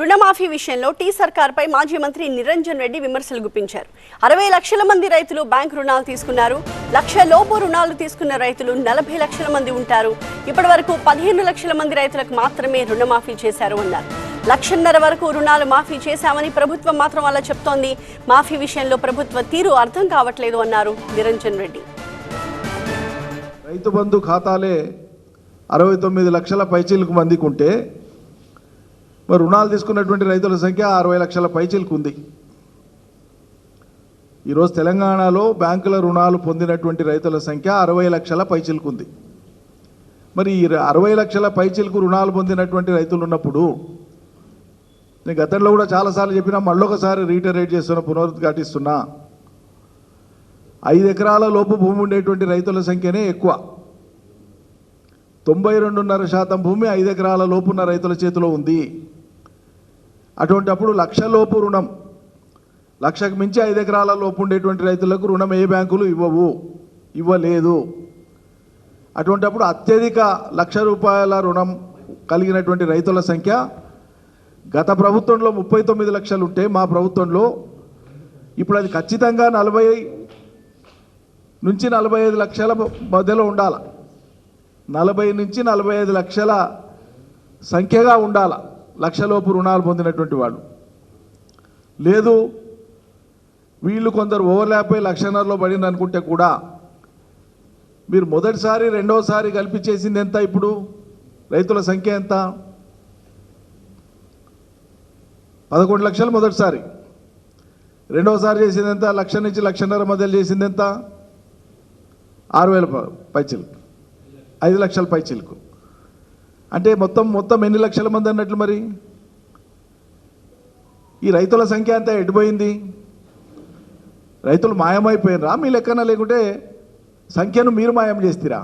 రుణమాఫీ విషయంలో టీ సర్కార్పై మాజీ మంత్రి నిరంజన్ రెడ్డి విమర్శలు గుప్పించారు. అరవై లక్షల మంది రైతులు బ్యాంకు రుణాలు తీసుకున్నారు. లక్ష లోపు రుణాలు తీసుకున్న రైతులు నలభై లక్షల మంది ఉంటారు. ఇప్పటి వరకు పదిహేను లక్షల మంది రైతులకు మాత్రమే రుణమాఫీ చేశారు అన్నారు. లక్షన్నర వరకు రుణాలు మాఫీ చేశామని ప్రభుత్వం మాత్రం అలా చెప్తోంది. మాఫీ విషయంలో ప్రభుత్వ తీరు అర్థం కావట్లేదు అన్నారు నిరంజన్ రెడ్డి. రైతు బంధు ఖాతాలే అరవై తొమ్మిది లక్షల పైచీలకు మందికి ఉంటే మరి రుణాలు తీసుకున్నటువంటి రైతుల సంఖ్య అరవై లక్షల పైచీలకు ఉంది. ఈరోజు తెలంగాణలో బ్యాంకుల రుణాలు పొందినటువంటి రైతుల సంఖ్య అరవై లక్షల పైచీలకు ఉంది. మరి ఈ అరవై లక్షల పైచీలకు రుణాలు పొందినటువంటి రైతులు ఉన్నప్పుడు నేను గతంలో కూడా చాలాసార్లు చెప్పినా మళ్ళొకసారి రీటరేట్ చేస్తున్నా పునరుద్ఘాటిస్తున్నా. ఐదు ఎకరాల లోపు భూమి ఉండేటువంటి రైతుల సంఖ్యనే ఎక్కువ. తొంభై రెండున్నర శాతం భూమి ఐదు ఎకరాల లోపున్న రైతుల చేతిలో ఉంది. అటువంటి అప్పుడు లక్ష లోపు రుణం. లక్షకు మించి ఐదు ఎకరాల లోపు ఉండేటువంటి రైతులకు రుణం ఏ బ్యాంకులు ఇవ్వవు ఇవ్వలేదు. అటువంటప్పుడు అత్యధిక లక్ష రూపాయల రుణం కలిగినటువంటి రైతుల సంఖ్య గత ప్రభుత్వంలో ముప్పై తొమ్మిది లక్షలు ఉంటే మా ప్రభుత్వంలో ఇప్పుడు అది ఖచ్చితంగా నలభై నుంచి నలభై ఐదు లక్షల మధ్యలో ఉండాలి. నలభై నుంచి నలభై ఐదు లక్షల సంఖ్యగా ఉండాల. లక్షలోపు రుణాలు పొందినటువంటి వాళ్ళు. లేదు వీళ్ళు కొందరు ఓవర్లాప్ అయి లక్షన్నరలో పడింది అనుకుంటే కూడా మీరు మొదటిసారి రెండోసారి కలిపి చేసింది ఎంత ఇప్పుడు? రైతుల సంఖ్య ఎంత? పదకొండు లక్షలు మొదటిసారి. రెండోసారి చేసింది ఎంత? లక్ష నుంచి లక్షన్నర మధ్యలో చేసింది ఎంత? ఆరు వేల ప- పైచిలకు. ఐదు లక్షల పైచిలకు. అంటే మొత్తం మొత్తం ఎన్ని లక్షల మంది అన్నట్లు మరి? ఈ రైతుల సంఖ్య అంతా ఎడిపోయింది రైతులు మాయమైపోయినరా? మీ లెక్కన లేకుంటే సంఖ్యను మీరు మాయం చేస్తారా?